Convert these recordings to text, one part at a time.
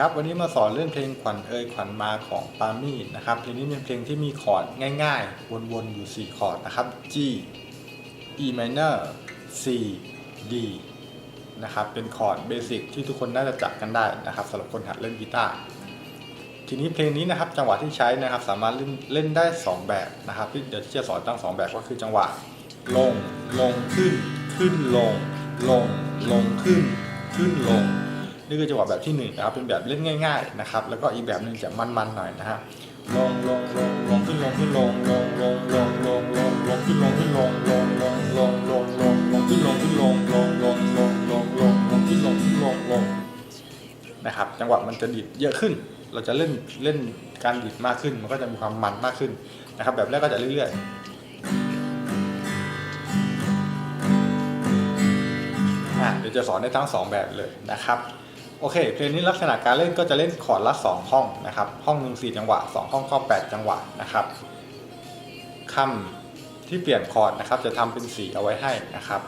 ครับ วันนี้มาสอนเรื่องเพลงขวัญเอ่ยขวัญมาของปามี่นะครับเพลงนี้เป็นเพลงที่มีคอร์ดง่าย ๆ วนๆอยู่ 4 คอร์ดนะครับ G E minor C D นะครับเป็นคอร์ดเบสิกที่ทุกคนน่าจะจับกันได้นะครับสำหรับคนหัดเล่นกีตาร์ทีนี้เพลงนี้นะครับจังหวะที่ใช้นะครับสามารถเล่นเล่นได้ 2 แบบนะครับที่เดี๋ยวจะสอนตั้ง 2 แบบก็คือจังหวะลงลงขึ้นขึ้นลงลงลงขึ้นขึ้นลง นี่คือจังหวะแบบที่หนึ่งนะครับเป็นแบบเล่นง่ายๆนะครับแล้วก็อีกแบบหนึ่งจะมันๆหน่อยนะฮะลงลงลงลงขึ้นลงขึ้นลงลงลงลงลงลงลงขึ้นลงขึ้นลงลงลงลงลงลงลงขึ้นลงขึ้นลงลงลงลงลงลงลงขึ้นลงขึ้นลงลงนะครับจังหวะมันจะดีดเยอะขึ้น เราจะเล่นเล่นการดีดมากขึ้น มันก็จะมีความมันมากขึ้นนะครับแบบแรกก็จะเรื่อยๆอะเดี๋ยวจะสอนได้ทั้งสองแบบเลยนะครับ โอเค เพลงนี้ลักษณะการเล่นก็จะเล่นคอร์ดละ 2 ห้องนะครับ ห้องหนึ่ง4จังหวะ 2 ห้องก็8จังหวะนะครับคำที่เปลี่ยนคอร์ดนะครับ จะทำเป็นสีเอาไว้ให้นะครับ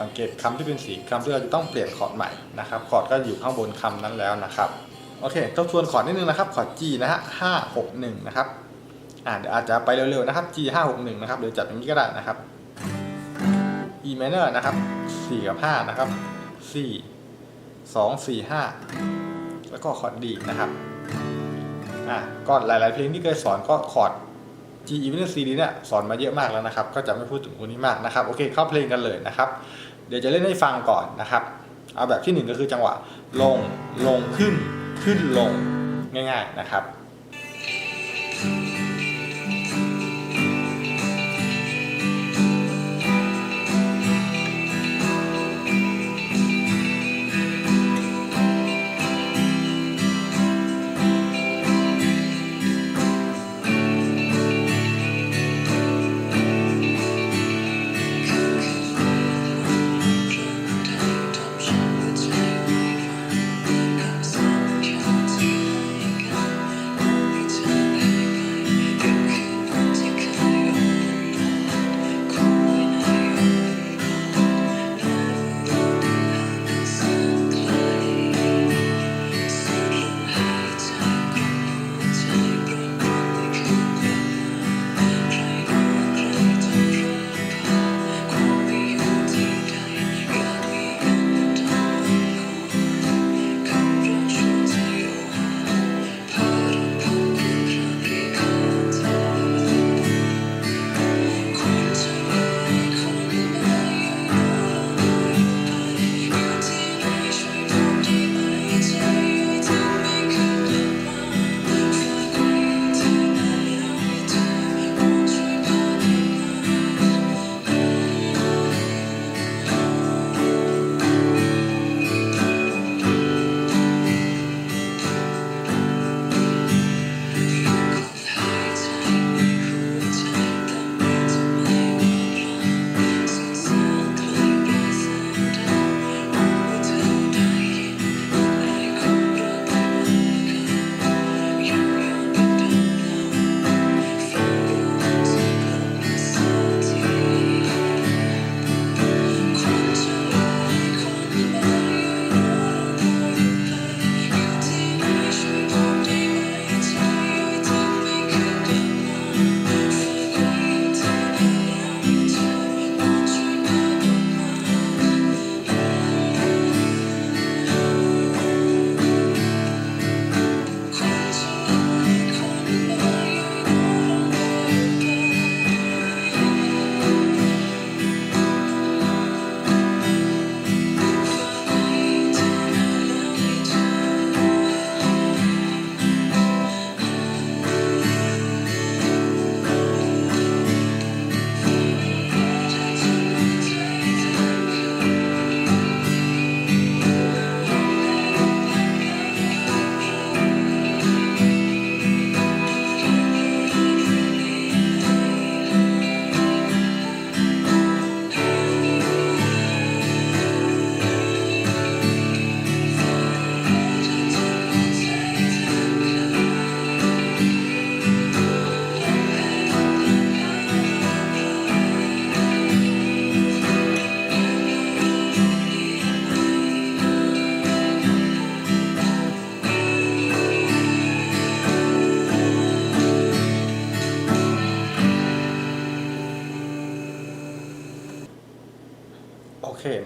สังเกตคำที่เป็นสีคำที่เราจะต้องเปลี่ยนคอร์ดใหม่นะครับ คอร์ดก็อยู่ข้างบนคำนั้นแล้วนะครับ โอเคทบทวนคอร์ดนิดนึงนะครับ คอร์ด G นะฮะ5 6 1นะครับอ่าเดี๋ยวอาจจะไปเร็วๆนะครับ G 5 6 1นะครับ เดี๋ยวจับอย่างนี้ก็ได้นะครับ E minor นะครับ4กับ5นะครับ C ส องสี่ห้าแล้วก็คอร์ดดีนะครับอะก็หลาย ๆ เพลงที่เคยสอนก็คอร์ด G E minor C D เนี่ยสอนมาเยอะมากแล้วนะครับ ก็จะไม่พูดถึงคนนี้มากนะครับ โอเคเข้าเพลงกันเลยนะครับ เดี๋ยวจะเล่นให้ฟังก่อนนะครับ เอาแบบที่หนึ่งก็คือจังหวะ ลงลงขึ้นขึ้นลงง่าย ๆ นะครับ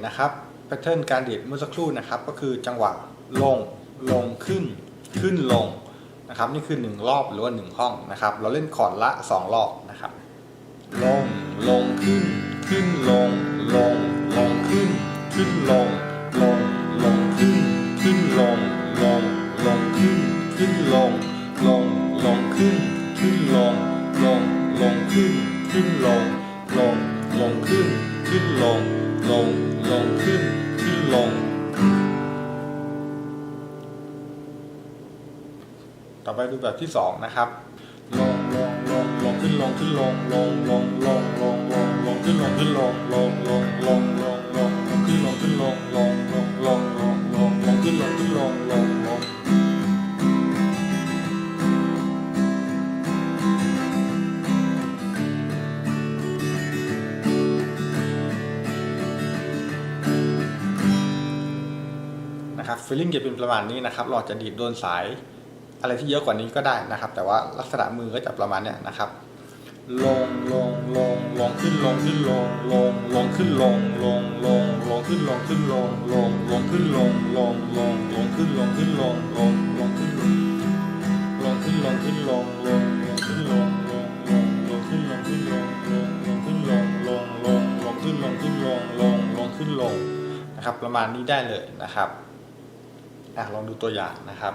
นะครับแพทเทิร์นการดีดเมื่อสักครู่นะครับก็คือจังหวะลงลงขึ้นขึ้นลงนะครับนี่คือ 1 รอบหรือว่า1ห้องนะครับ เราเล่นคอร์ดละ 2 รอบนะครับ ลงลงขึ้น ขึ้นลงลงลงขึ้น ขึ้นลงลงลงขึ้น ขึ้นลงลงลงขึ้น ขึ้นลงลงลงขึ้น ขึ้นลงลงลงขึ้น ขึ้นลงลงลงขึ้น ขึ้นลงลง ต่อไปดูแบบที่สองนะครับ ลงลงลงลงขึ้นลงขึ้นลงลงลงลงลงลงลงขึ้นลงขึ้นลงลงลงลงลงลงลงขึ้นลงขึ้นลงลงลงลงลงลงลงขึ้นลงขึ้นลงลงลงนะครับฟีลลิ่งจะเป็นประมาณนี้นะครับเราจะดีดโดนสาย อะไรที่เยอะกว่านี้ก็ได้นะครับ แต่ว่าลักษณะมือก็จะประมาณเนี้ยนะครับ ลงลงลงลงขึ้นลงขึ้นลงลงลงขึ้นลงลงลงลงขึ้นลงขึ้นลงลงลงขึ้นลงลงลงลงขึ้นลงขึ้นลงลงลงขึ้นลงลงขึ้นลงขึ้นลงลงลงขึ้นลงลงลงลงขึ้นลงขึ้นลงลงลงขึ้นลงลงลงลงขึ้นลงขึ้นลงลงลงขึ้นลงนะครับ ประมาณนี้ได้เลยนะครับอะลองดูตัวอย่างนะครับ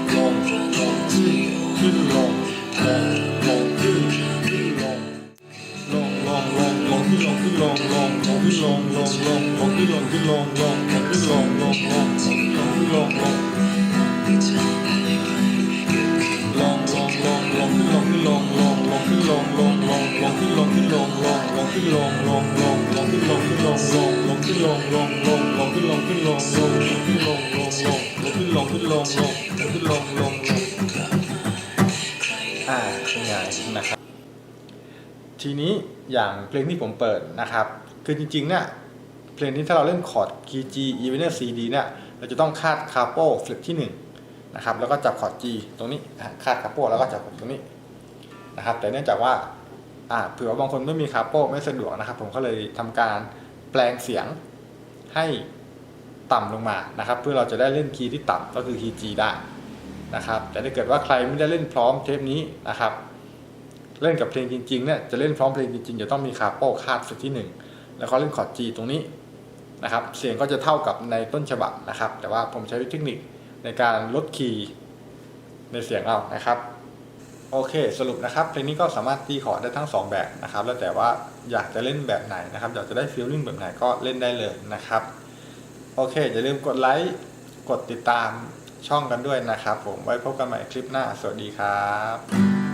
งลงลงลงขึ้นลงขึ้นลงลงลงขึ้นลงลงลงลงขึ้นลงขึ้นลงลงลงขึ้นลงลงลงลงขึ้นลงขึ้นลงลงขึ้นลงลงลงลงขึ้นลงขึ้นลงลงขึ้นลงลงอ่าเป็นไงนะครับ ทีนี้อย่างเพลงที่ผมเปิดนะครับ คือจริงๆเนี่ยเพลงนี้ถ้าเราเล่นคอร์ด G G evener C D เนี่ยเราจะต้องคาดคาร์โป้ฟลิปที่1นะครับแล้วก็จับคอร์ด G ตรงนี้คาดคาร์โป้แล้วก็จับตรงนี้ นะครับ แต่เนื่องจากว่าเผื่อว่าบางคนไม่มีคาโปไม่สะดวกนะครับ ผมก็เลยทำการแปลงเสียงให้ต่ำลงมานะครับ เพื่อเราจะได้เล่นคีย์ที่ต่ำก็คือคีย์ G ได้นะครับ แต่ถ้าเกิดว่าใครไม่ได้เล่นพร้อมเทปนี้นะครับ เล่นกับเพลงจริงๆเนี่ยจะเล่นพร้อมเพลงจริงๆจะต้องมีคาโป้คาดสุดที่หนึ่งแล้วก็เล่นคอร์ด G ตรงนี้นะครับ เสียงก็จะเท่ากับในต้นฉบับนะครับ แต่ว่าผมใช้เทคนิคในการลดคีย์ในเสียงเอานะครับ โอเค สรุปนะครับเพลงนี้ก็สามารถตีคอร์ดได้ทั้ง 2 แบบนะครับ แล้วแต่ว่าอยากจะเล่นแบบไหนนะครับ อยากจะได้ฟีลลิ่งแบบไหนก็เล่นได้เลยนะครับ โอเค อย่าลืมกดไลค์ กดติดตามช่องกันด้วยนะครับ ผม ไว้พบกันใหม่คลิปหน้า สวัสดีครับ